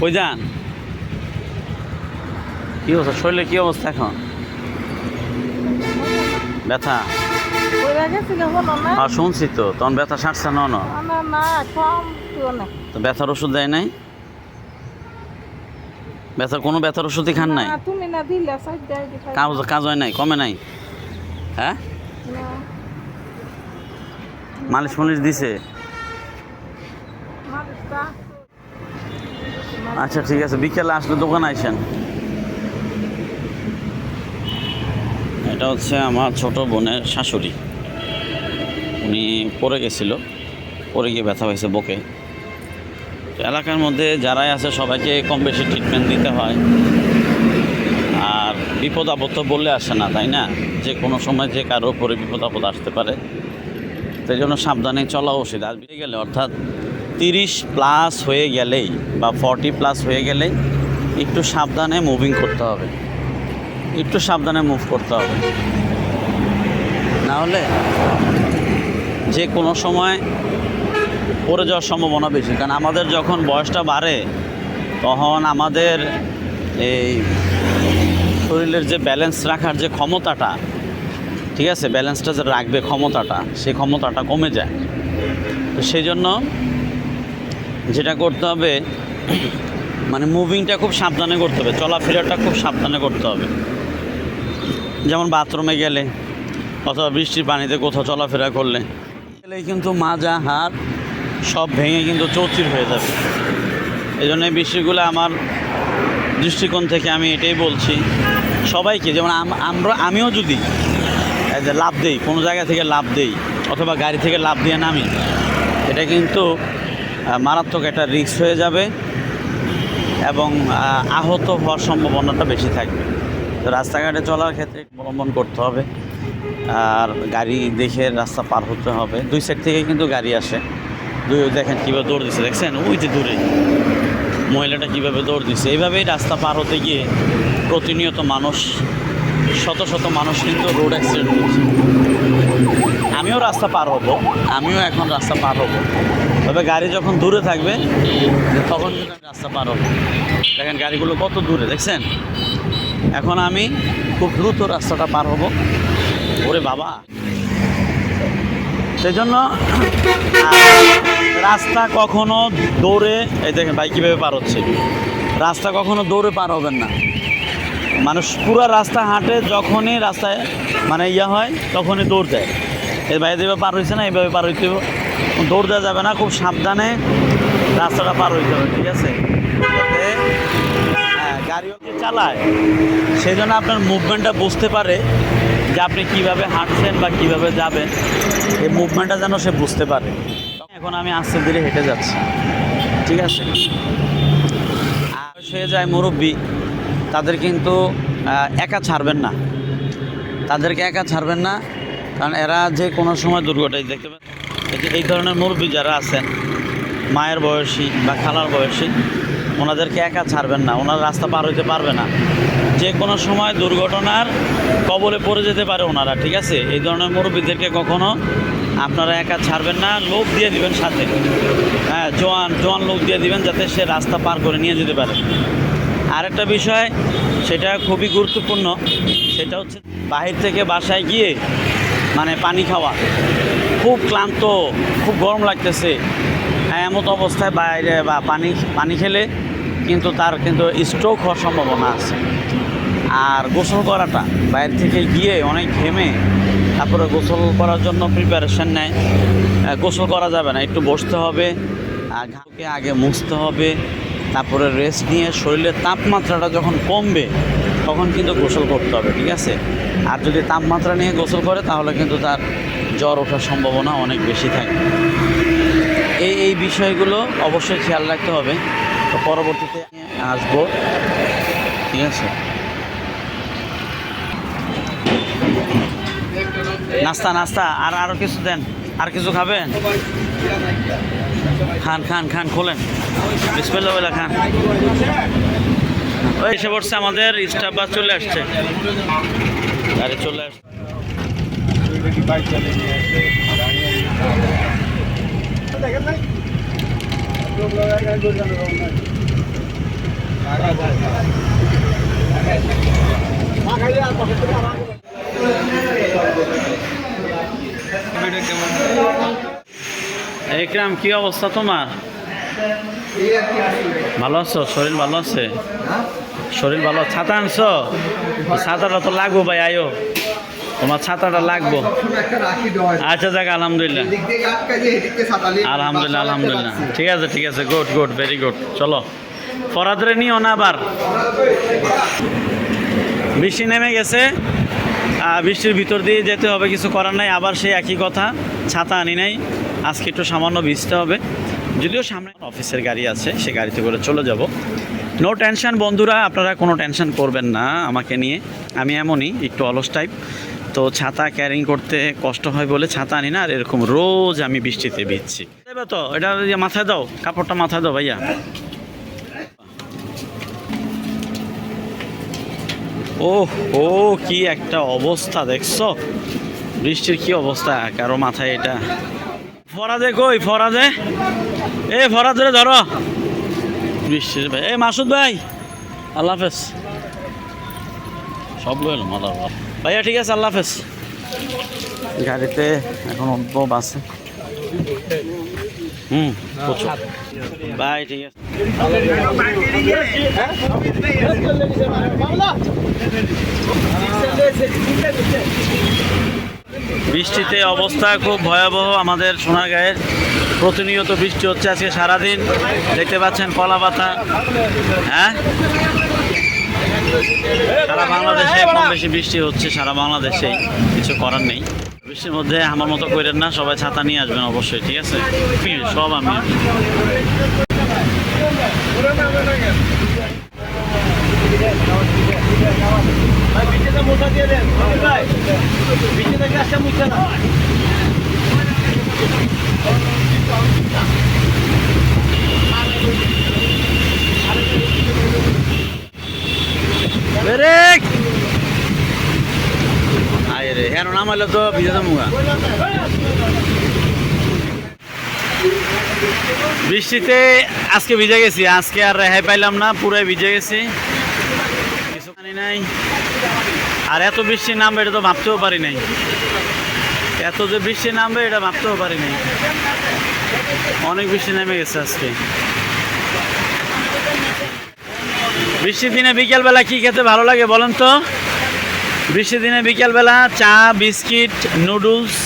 কই যান? কি অবস্থা? শরীরে কি অবস্থা এখন? ব্যথা? আর শুনছি তো। তখন ব্যথা সারছে না তো ব্যথার ওষুধ দেয় নাই? ব্যথার কোনো ব্যথার ওষুধই খান নাই? কাজ কাজ হয় নাই কমে নাই? হ্যাঁ? মালিশ মালিশ দিছে আচ্ছা ঠিক আছে। বিকেলে আসলে দোকানে আইসেন। এটা হচ্ছে আমার ছোট বোনের শাশুড়ি। উনি পড়ে গেছিল। পড়ে গিয়ে ব্যথা হয়েছে বকে। এলাকার মধ্যে যারাই আছে, সবাইকে কম বেশি ট্রিটমেন্ট দিতে হয়। আর বিপদ আপদ তো বললে আসে না, তাই না? যে কোনো সময় যে কারও উপরে বিপদ আপদ আসতে পারে। সেই জন্য সাবধানে চলা উচিত। আর গেলে অর্থাৎ তিরিশ প্লাস হয়ে গেলেই বা ফর্টি প্লাস হয়ে গেলেই একটু সাবধানে মুভিং করতে হবে। একটু সাবধানে মুভ করতে হবে। না হলে যে কোনো সময় পড়ে যাওয়ার সম্ভাবনা বেশি। কারণ আমাদের যখন বয়সটা বাড়ে, তখন আমাদের এই শরীরের যে ব্যালেন্স রাখার যে ক্ষমতাটা, ঠিক আছে? ব্যালেন্সটা যে রাখবে ক্ষমতাটা সেই ক্ষমতাটা কমে যায়। তো সেই জন্য যেটা করতে হবে মানে মুভিংটা খুব সাবধানে করতে হবে, চলাফেরাটা খুব সাবধানে করতে হবে। যেমন বাথরুমে গেলে, অথবা বৃষ্টির পানিতে কোথাও চলাফেরা করলে গেলে কিন্তু মাজা, হাত সব ভেঙে কিন্তু চৌচির হয়ে যাবে। এই জন্য এই বিষয়গুলো আমার দৃষ্টিকোণ থেকে আমি এটাই বলছি, সবাইকে, যেমন আমরা, আমিও যদি লাভ দেই, কোনো জায়গা থেকে লাভ দেই, অথবা গাড়ি থেকে লাভ দিয়ে নামি, এটা কিন্তু মারাত্মক একটা রিস্ক হয়ে যাবে এবং আহত হওয়ার সম্ভাবনাটা বেশি থাকবে। তো রাস্তাঘাটে চলার ক্ষেত্রে অবলম্বন করতে হবে। আর গাড়ি দেখে রাস্তা পার হতে হবে। দুই সাইড থেকে কিন্তু গাড়ি আসে। দুই, দেখেন কীভাবে দৌড় দিচ্ছে দেখছেন? ওই যে দূরে। মহিলাটা কীভাবে দৌড় দিচ্ছে এইভাবেই রাস্তা পার হতে গিয়ে প্রতিনিয়ত মানুষ, শত শত মানুষ কিন্তু রোড অ্যাক্সিডেন্ট করছে। আমিও রাস্তা পার হব। আমিও এখন রাস্তা পার হব। তবে গাড়ি যখন দূরে থাকবে তখন কিন্তু আমি রাস্তা পার হব। দেখেন গাড়িগুলো কত দূরে দেখছেন? এখন আমি খুব দ্রুত রাস্তাটা পার হব। ওরে বাবা। সেই জন্য রাস্তা কখনো দৌড়ে এই দেখেন ভাই কীভাবে পার হচ্ছে। রাস্তা কখনো দৌড়ে পার হবেন না। মানুষ পুরো রাস্তা হাঁটে যখনই রাস্তায় মানে ইয়ে হয় তখনই দৌড় দেয়। এই বাইরে যেভাবে পার হয়েছে না এইভাবে পার হইতে দৌড় দেওয়া যাবে না খুব সাবধানে রাস্তাটা পার হইতে হবে ঠিক আছে? হ্যাঁ, গাড়িও যে চালায় সেই জন্য আপনার মুভমেন্টটা বুঝতে পারে যে আপনি কীভাবে হাঁটছেন বা কীভাবে যাবেন। এই মুভমেন্টটা যেন সে বুঝতে পারে। এখন আমি আস্তে ধীরে হেঁটে যাচ্ছি ঠিক আছে? আর সে যায় মুরব্বী। তাদের কিন্তু একা ছাড়বেন না। তাদেরকে একা ছাড়বেন না, কারণ এরা যে কোনো সময় দুর্ঘটনা দেখতে এই এই ধরনের মুরব্বী যারা আছেন, মায়ের বয়সী বা খালার বয়সী, ওনাদেরকে একা ছাড়বেন না, ওনার রাস্তা পার হইতে পারবে না। যে কোনো সময় দুর্ঘটনার কবলে পড়ে যেতে পারে ওনারা, ঠিক আছে? এই ধরনের মুরব্বীদেরকে কখনো আপনারা একা ছাড়বেন না লোক দিয়ে দিবেন সাথে। হ্যাঁ জোয়ান জোয়ান লোক দিয়ে দিবেন যাতে সে রাস্তা পার করে নিয়ে যেতে পারে। আরেকটা বিষয় সেটা খুবই গুরুত্বপূর্ণ সেটা হচ্ছে বাহির থেকে বাসায় গিয়ে মানে পানি খাওয়া। খুব ক্লান্ত খুব গরম লাগতেছে। হ্যাঁ, এমত অবস্থায় বাইরে বা পানি পানি খেলে কিন্তু তার কিন্তু স্ট্রোক হওয়ার সম্ভাবনা আছে। আর গোসল করাটা বাইরে থেকে গিয়ে অনেক ঘেমে তারপরে গোসল করার জন্য প্রিপারেশন নেয়। গোসল করা যাবে না একটু বসতে হবে আর ঘামকে আগে মুছতে হবে। তারপরে রেস্ট নিয়ে শরীরের তাপমাত্রাটা যখন কমবে, তখন কিন্তু গোসল করতে হবে, ঠিক আছে? আর যদি তাপমাত্রা নিয়ে গোসল করে, তাহলে কিন্তু তার জ্বর ওঠার সম্ভাবনা অনেক বেশি থাকে। এই এই বিষয়গুলো অবশ্যই খেয়াল রাখতে হবে। তো পরবর্তীতে আসব, ঠিক আছে? নাস্তা নাস্তা, আর আরও কিছু দেন। আর কিছু খাবেন? খান খান খান, খোলেন। বিসমিল্লাহ বলে খান। ওই এসে পড়ছে আমাদের স্টাফ বাস চলে আসছে। গাড়ি চলে আসছে। একরাম কি অবস্থা তোমার? ভালো আছো? শরীর ভালো আছে? শরীর ভালো? ছাতা আনছো? ছাতাটা তো লাগবো ভাই, আয়ো। তোমার ছাতাটা লাগবো। আচ্ছা যাক, আলহামদুলিল্লাহ। আলহামদুলিল্লাহ আলহামদুলিল্লাহ। ঠিক আছে ঠিক আছে গুড গুড ভেরি গুড চলো, ফরাদরে নিও না আবার। বৃষ্টি নেমে গেছে। বৃষ্টির ভিতর দিয়ে যেতে হবে, কিছু করার নাই, আবার সেই একই কথা, ছাতা আনি নাই, আজকে একটু সামান্য ভিজতে হবে। যদিও সামনে অফিসের গাড়ি আছে, সে গাড়িতে করে চলে যাব। নো টেনশন বন্ধুরা, আপনারা কোনো টেনশন করবেন না আমাকে নিয়ে। আমি এমনই, একটু অলস টাইপ তো ছাতা ক্যারিং করতে কষ্ট হয় বলে ছাতা আনি না, আর এরকম রোজ আমি বৃষ্টিতে ভিজছি। তো, এটা মাথায় দাও, কাপড়টা মাথায় দাও ভাইয়া। ও ও কি একটা অবস্থা, দেখছ? বৃষ্টির কি অবস্থা? কারও মাথায় এটা। ফরাজে কই, ফরাজে? এ ফরাজে ধরো। বৃষ্টির ভাই এ, মাসুদ ভাই, আল্লাহ হাফেজ। সব মাদার বাপ। ভাইয়া, ঠিক আছে, আল্লাহ হাফেজ। গাড়িতে এখন উঠবো বাসে হুম বাই ঠিক আছে। বৃষ্টিতে অবস্থা খুব ভয়াবহ আমাদের সোনারগাঁয়ের। প্রতিনিয়ত বৃষ্টি হচ্ছে আজকে সারাদিন। দেখতে পাচ্ছেন কলা পাতা হ্যাঁ? সারা বাংলাদেশে কম বেশি বৃষ্টি হচ্ছে সারা বাংলাদেশেই। কিছু করার নেই। বৃষ্টির মধ্যে আমার মতো করেন না, সবাই ছাতা নিয়ে আসবেন অবশ্যই, ঠিক আছে? সব আমি। ব্রেক বৃষ্টিতে আজকে ভিজে গেছি, আজকে আর রেহাই পাইলাম না, পুরাই ভিজে গেছি। কিছু জানি নাই। আর এত বৃষ্টি নামবে এটা তো ভাবতেও পারি নাই। এত যে বৃষ্টি নামবে এটা ভাবতেও পারি নাই। অনেক বৃষ্টি নেমে গেছে আজকে। বৃষ্টির দিনে বিকেলবেলা কি খেতে ভালো লাগে বলেন তো? বৃষ্টির দিনে বিকেলবেলা চা, বিস্কিট, নুডলস,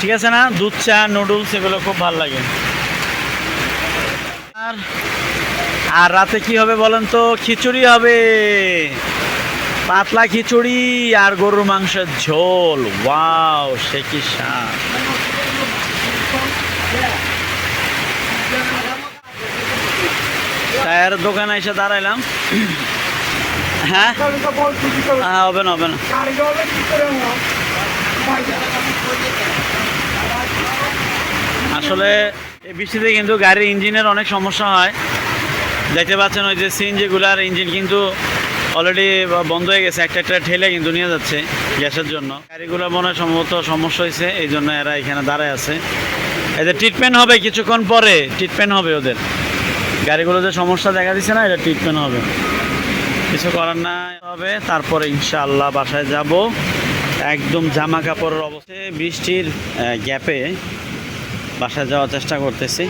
ঠিক আছে না? দুধ চা, নুডলস এগুলো খুব ভালো লাগে। আর আর রাতে কি হবে বলেন তো? খিচুড়ি হবে। পাতলা খিচুড়ি আর গরুর মাংসের ঝোল। ওয়াও, সে কি স্বাদ। টায়ার দোকানে এসে দাঁড়াইলাম। হ্যাঁ? হ্যাঁ হবে না হবে না। আসলে এই বৃষ্টিতে কিন্তু গাড়ির ইঞ্জিনের অনেক সমস্যা হয়। দেখতে পাচ্ছেন ওই যে সিএনজিগুলার ইঞ্জিন কিন্তু অলরেডি বন্ধ হয়ে গেছে। একটা একটা ঠেলে কিন্তু নিয়ে যাচ্ছে গ্যাসের জন্য। গাড়িগুলো মনে সম্ভবত সমস্যা হয়েছে, এই জন্য এরা এখানে দাঁড়ায় আছে। এদের ট্রিটমেন্ট হবে কিছুক্ষণ পরে ট্রিটমেন্ট হবে ওদের। গাড়িগুলো যে সমস্যা দেখা দিচ্ছে না, এটা ট্রিটমেন্ট হবে। কিছু করার না হবে, তারপরে ইনশাআল্লাহ বাসায় যাব। একদম জামা কাপড়ের অবস্থায় বৃষ্টির গ্যাপে বাসায় যাওয়ার চেষ্টা করতেছি।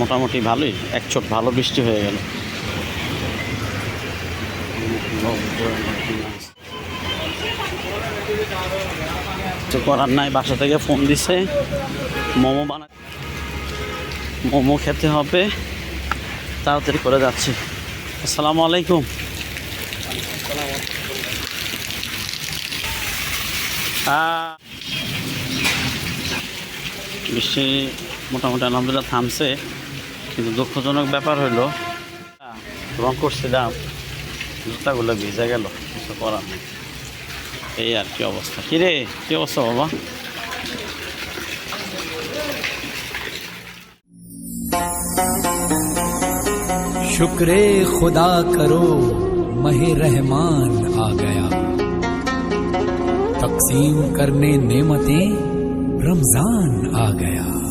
মোটামুটি ভালোই, এক চোট ভালো বৃষ্টি হয়ে গেল। কিছু করার নাই, বাসা থেকে ফোন দিছে। মোমো বানা মোমো খেতে হবে। তাড়াতাড়ি করে যাচ্ছি। আসসালামু আলাইকুম। বৃষ্টি মোটামুটি আলহামদুলিল্লাহ থামছে কিন্তু দুঃখজনক ব্যাপার আহ, রং করছিলাম জুতাগুলো ভিজে গেল কিছু করার নেই। এই আর কি অবস্থা। কিরে কি অবস্থা বাবা? شکر خدا کرو مہ رحمان آ گیا۔ تقسیم کرنے نعمتیں رمضان آ گیا۔